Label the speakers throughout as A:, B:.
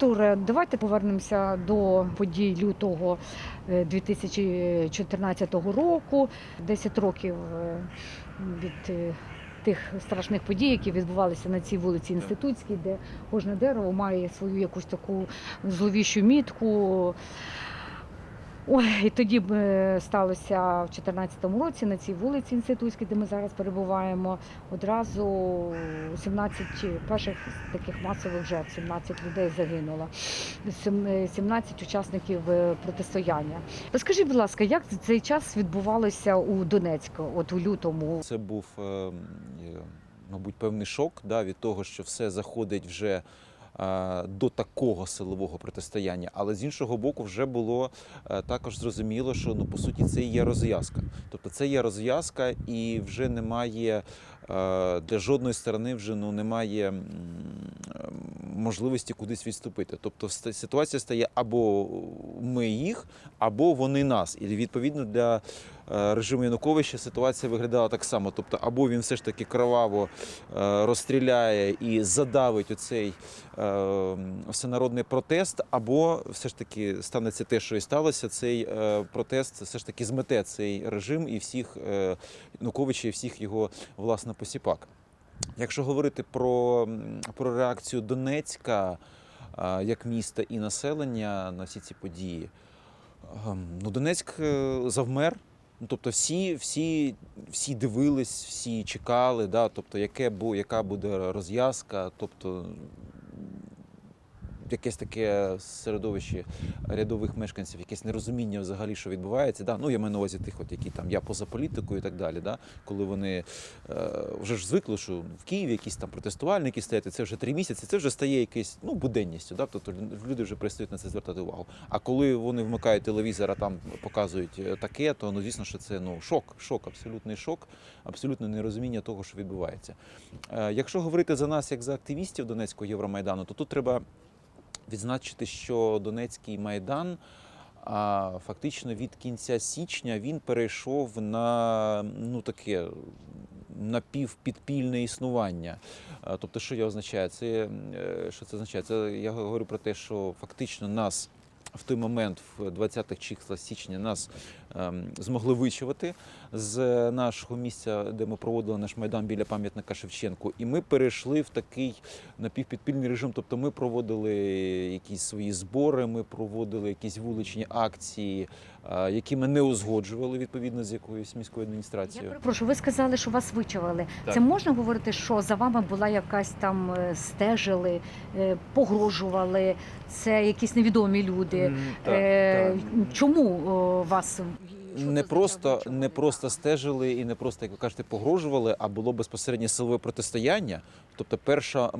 A: Артуре, давайте повернемося до подій лютого е, 2014 року. 10 років е, від е, тих страшних подій, які відбувалися на цій вулиці Інститутській, де кожне дерево має свою якусь таку зловіщу мітку. Ой, і тоді б е, сталося в 2014 році на цій вулиці Інститутській, де ми зараз перебуваємо, одразу 17 перших таких масових жертв, 17 людей загинуло, Сім- е, 17 учасників е, протистояння. Розкажіть, будь ласка, як цей час відбувалося у Донецьку, от у лютому?
B: Це був, е, е, мабуть, певний шок да, від того, що все заходить вже до такого силового протистояння. Але з іншого боку, вже було е, також зрозуміло, що ну по суті це є розв'язка. Тобто це є розв'язка, і вже немає е, для жодної сторони вже ну немає е, можливості кудись відступити. Тобто ситуація стає або ми їх, або вони нас. І відповідно для е, режиму Януковича ситуація виглядала так само. Тобто, або він все ж таки кроваво е, розстріляє і задавить оцей е, всенародний протест, або все ж таки станеться те, що і сталося. Цей е, протест все ж таки змете цей режим і всіх е, Януковича, і всіх його власне посіпак. Якщо говорити про, про реакцію Донецька як міста і населення на всі ці події, ем, ну, Донецьк е, завмер. Ну, тобто всі, всі, всі дивились, всі чекали, да, тобто яке, бу- яка буде розв'язка, тобто якесь таке середовище рядових мешканців, якесь нерозуміння взагалі, що відбувається. Да? Ну, я маю на увазі тих, от, які там я поза політикою і так далі. Да? Коли вони е, вже ж звикли, що в Києві якісь там протестувальники стоять, це вже три місяці, це вже стає якесь ну, буденністю. Да? Тобто люди вже перестають на це звертати увагу. А коли вони вмикають телевізор, а там показують е, таке, то ну, звісно, що це ну, шок, шок, абсолютний шок, абсолютне нерозуміння того, що відбувається. Е, якщо говорити за нас як за активістів Донецького Євромайдану, то тут треба відзначити, що Донецький майдан. А фактично від кінця січня він перейшов на ну таке напівпідпільне існування. Тобто, що я означає? Це е, що це означає? Це я говорю про те, що фактично нас в той момент, в 20-х числах січня, нас ем, змогли вичувати з нашого місця, де ми проводили наш майдан біля пам'ятника Шевченку, і ми перейшли в такий напівпідпільний режим. Тобто ми проводили якісь свої збори, ми проводили якісь вуличні акції, е, які ми не узгоджували відповідно з якоюсь міською
A: Я
B: адміністрацією.
A: перепрошую, ви сказали, що вас вичавили.
B: Так.
A: Це можна говорити, що за вами була якась там е, стежили, е, погрожували, це якісь невідомі люди.
B: Так,
A: Е,
B: так.
A: Чому о, вас
B: не просто, не просто стежили і не просто, як ви кажете, погрожували, а було безпосередньо силове протистояння. Тобто, перша е,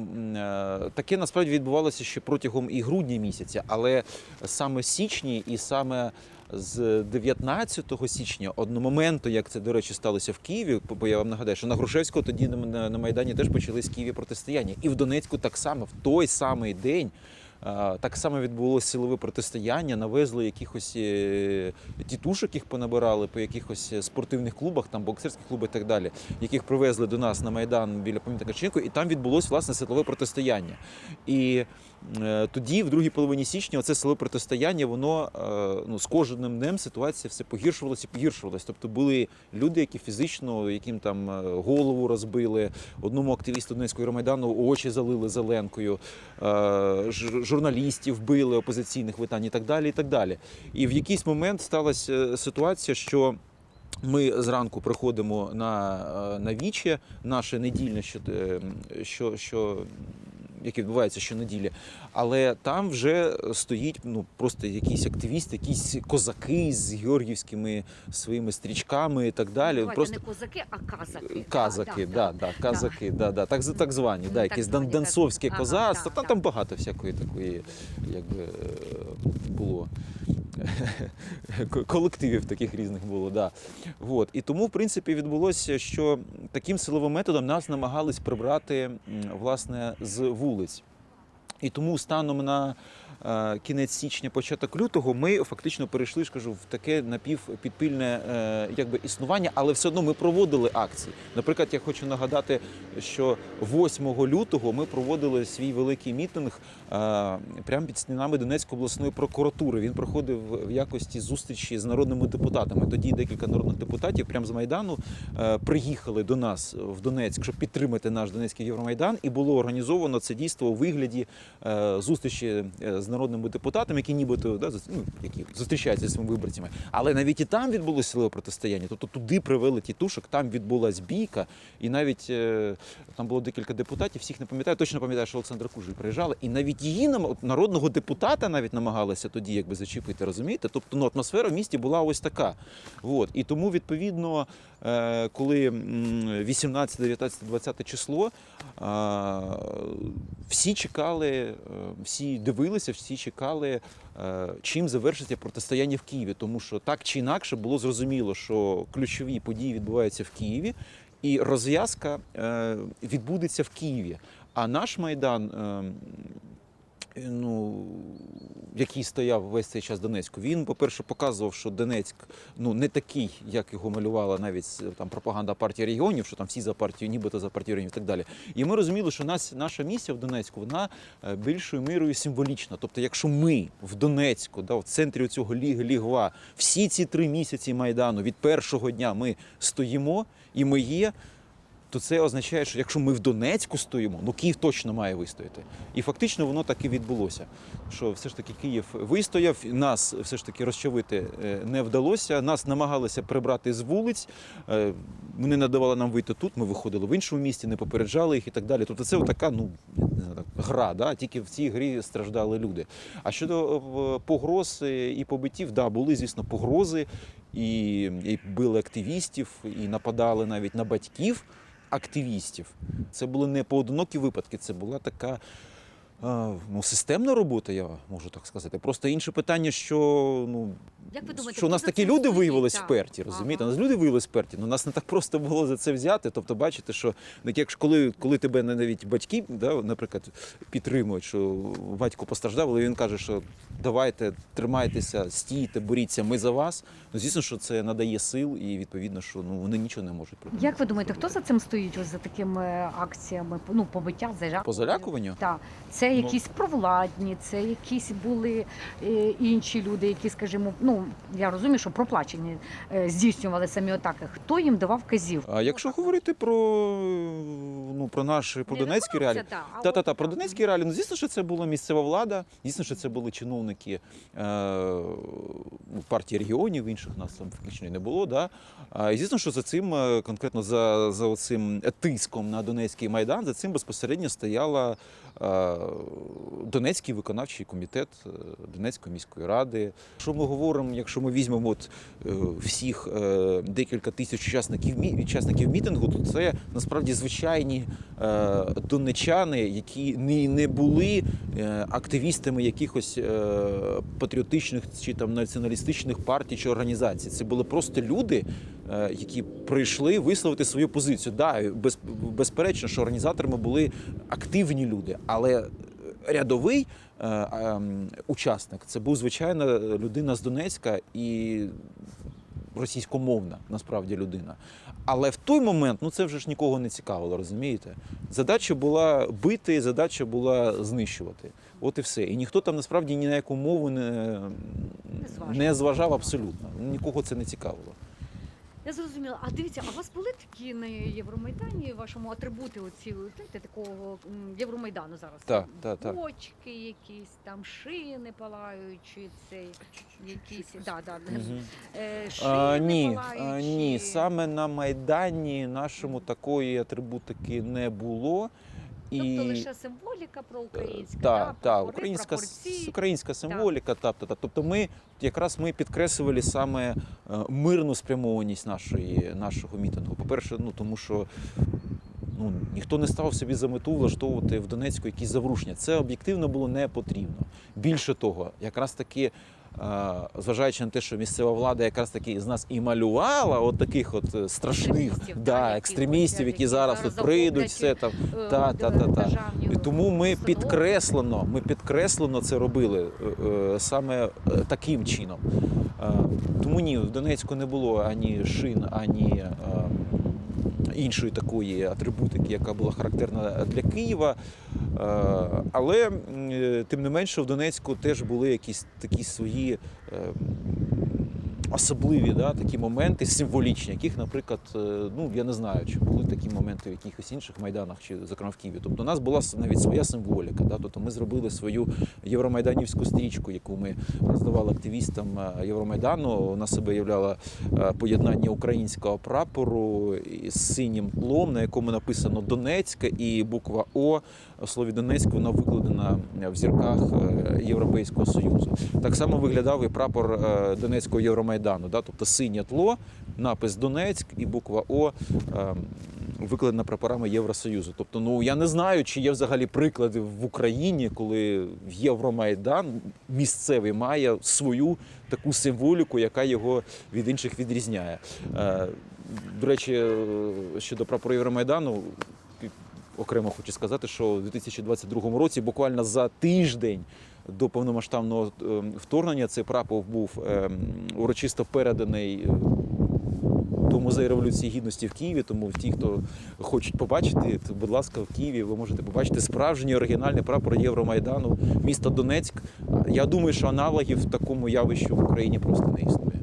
B: таке насправді відбувалося ще протягом і грудня місяця, але саме січні і саме. З 19 січня, одномоменту, як це до речі сталося в Києві, бо я вам нагадаю, що на Грушевського тоді на, Майдані теж почались в Києві протистояння. І в Донецьку так само, в той самий день, так само відбулося силове протистояння, навезли якихось е, тітушок, їх понабирали по якихось е, спортивних клубах, там боксерських клубах і так далі, яких привезли до нас на Майдан біля пам'ятника Шевченко, і там відбулось власне силове протистояння. І тоді, в другій половині січня, оце силове протистояння, воно е, ну, з кожним днем ситуація все погіршувалася і погіршувалася. Тобто були люди, які фізично, яким там е, голову розбили, одному активісту Донецького Євромайдану очі залили зеленкою, е, журналістів били опозиційних видань і так далі. І так далі. І в якийсь момент сталася е, ситуація, що ми зранку приходимо на, е, на віче, наше недільне, що, е, що, що яке відбуваються щонеділі, але там вже стоїть ну просто якийсь активіст, якісь козаки з георгівськими своїми стрічками і так далі.
A: Давайте
B: просто
A: не козаки, а казаки.
B: Казаки, да, да, казаки, да, да, так, так звані, да,
A: Так
B: якесь
A: звані,
B: дан-
A: так.
B: дансовське
A: Ага,
B: Там,
A: да.
B: там багато всякої такої, якби е, було колективів таких різних було. Да. От. І тому, в принципі, відбулося, що таким силовим методом нас намагались прибрати власне з вулиць. І тому станом на кінець січня, початок лютого, ми фактично перейшли ж в таке напівпідпільне е, якби існування, але все одно ми проводили акції. Наприклад, я хочу нагадати, що 8 лютого ми проводили свій великий мітинг е, прямо під стінами Донецької обласної прокуратури. Він проходив в якості зустрічі з народними депутатами. Тоді декілька народних депутатів прямо з майдану е, приїхали до нас в Донецьк, щоб підтримати наш Донецький Євромайдан, і було організовано це дійство у вигляді е, зустрічі е, з народними депутатами, які нібито да, ну, які зустрічаються зі своїми виборцями. Але навіть і там відбулося силове протистояння. Тобто туди привели тітушок, там відбулась бійка, і навіть е, там було декілька депутатів, всіх не пам'ятаю. Точно пам'ятаю, що Олександра Кужель приїжджала, і навіть її народного депутата навіть намагалися тоді якби зачепити, розумієте? Тобто ну, атмосфера в місті була ось така. От. І тому, відповідно, е, коли 18, 19, 20 число, е, всі чекали, всі дивилися, всі чекали, е, чим завершиться протистояння в Києві. Тому що так чи інакше було зрозуміло, що ключові події відбуваються в Києві, і розв'язка е, відбудеться в Києві. А наш майдан. Е, Ну, який стояв весь цей час Донецьку, він, по-перше, показував, що Донецьк ну не такий, як його малювала навіть там пропаганда партії регіонів, що там всі за партію, нібито за партію регіонів і так далі. І ми розуміли, що нас наша місія в Донецьку вона е, більшою мірою символічна. Тобто, якщо ми в Донецьку, да, в центрі цього ліг лігва, всі ці три місяці майдану від першого дня ми стоїмо і ми є то це означає, що якщо ми в Донецьку стоїмо, ну Київ точно має вистояти. І фактично воно так і відбулося. Що все ж таки Київ вистояв, нас все ж таки розчавити е, не вдалося. Нас намагалися прибрати з вулиць. е, Вони не давали нам вийти тут. Ми виходили в іншому місті, не попереджали їх і так далі. Тобто це така, ну не знаю, гра. Да? Тільки в цій грі страждали люди. А щодо е, погроз і побиттів, да, були, звісно, погрози, і, і били активістів, і нападали навіть на батьків активістів. Це були не поодинокі випадки, це була така. Е, Ну, системна робота, я можу так сказати. Просто інше питання, що ну
C: Як ви думаєте,
B: що у нас такі люди
C: стоїть?
B: виявились вперті, розумієте? У нас люди виявились вперті. Ну нас не так просто було за це взяти. Тобто, бачите, що ну, якщо коли, коли тебе навіть батьки, да, наприклад, підтримують, що батько постраждав, але він каже, що давайте тримайтеся, стійте, боріться, ми за вас. Ну звісно, що це надає сил, і відповідно, що ну вони нічого не можуть проти.
A: Як ви думаєте, хто за цим стоїть ось за такими акціями? Ну, побиття, залякування?
B: По залякуванню?
A: Так. Це
B: Ну.
A: якісь провладні, це якісь були е, інші люди, які, скажімо, ну я розумію, що проплачені е, здійснювали самі атаки. Хто їм давав казів?
B: А якщо говорити про ну про наші про
C: Не
B: Донецькі реалії,
C: Та,
B: Та та про. Донецькі реалії. Ну звісно, що це була місцева влада. Звісно, що це були чиновники е, партії регіонів, інших нас там фактично не було. Да? І звісно, що за цим е, конкретно за, за цим тиском на Донецький майдан, за цим безпосередньо стояла е, Донецький виконавчий комітет е, Донецької міської ради. Що ми говоримо, якщо ми візьмемо от, е, всіх е, декілька тисяч учасників учасників мітингу, то це насправді звичайні донечани, які не, були активістами якихось патріотичних чи там націоналістичних партій чи організацій. Це були просто люди, які прийшли висловити свою позицію. Да, без, безперечно, що організаторами були активні люди, але рядовий е, ем, учасник це був звичайна людина з Донецька і російськомовна насправді людина. Але в той момент ну це вже ж нікого не цікавило, розумієте? Задача була бити, задача була знищувати. От і все. І ніхто там насправді ні на яку мову не, не зважав абсолютно. Нікого це не цікавило.
C: Я зрозуміла. А дивіться, а у вас були такі на Євромайдані вашому атрибути оці, знаєте, такого м, Євромайдану зараз?
B: Так, так, так.
C: Бочки якісь, там шини палаючі, цей якісь, да, да,
B: Мгм.
C: е, шини
B: А, ні,
C: палаючі.
B: а, ні, саме на Майдані нашому такої атрибутики не було.
C: Тобто лише символіка про українське,
B: Так,
C: да,
B: так,
C: прапори,
B: українська, українська символіка, та, та, та. Тобто ми якраз ми підкреслювали саме е, мирну спрямованість нашої, нашого мітингу. По-перше, ну тому що ну, ніхто не став собі за мету влаштовувати в Донецьку якісь заворушення. Це об'єктивно було не потрібно. Більше того, якраз таки Зважаючи на те, що місцева влада якраз таки з нас і малювала от таких от е, страшних
C: Екстремістів,
B: да,
C: які
B: екстремістів, які зараз
C: зараз
B: прийдуть, все там.
C: Е,
B: Та, та, та, та. І тому ми підкреслено, ми підкреслено це робили е, е, саме е, таким чином. Е, Тому ні, в Донецьку не було ані шин, ані е, іншої такої атрибутики, яка була характерна для Києва. Е, Але е, тим не менше в Донецьку теж були якісь такі свої. Особливі да, такі моменти символічні, яких, наприклад, е, ну я не знаю, чи були такі моменти в якихось інших майданах, чи зокрема в Києві. Тобто, у нас була навіть своя символіка. Да? Тобто ми зробили свою євромайданівську стрічку, яку ми роздавали активістам е, Євромайдану. Вона себе являла е, поєднання українського прапору із синім тлом, на якому написано Донецьк, і буква О в слові Донецьк вона викладена в зірках Європейського Союзу. Так само виглядав і прапор Донецького Євромайдану, да? тобто синє тло, напис Донецьк і буква О. е, Викладена прапорами Євросоюзу. Тобто, ну я не знаю, чи є взагалі приклади в Україні, коли Євромайдан місцевий має свою таку символіку, яка його від інших відрізняє. Е, До речі, е, щодо прапору Євромайдану, окремо хочу сказати, що у 2022 році, буквально за тиждень до повномасштабного е, вторгнення, цей прапор був е, урочисто переданий. е, До музею революції гідності в Києві, тому ті, хто хочуть побачити, то, будь ласка, в Києві ви можете побачити справжній оригінальний прапор Євромайдану міста Донецьк. Я думаю, що аналогів такому явищу в Україні просто не існує.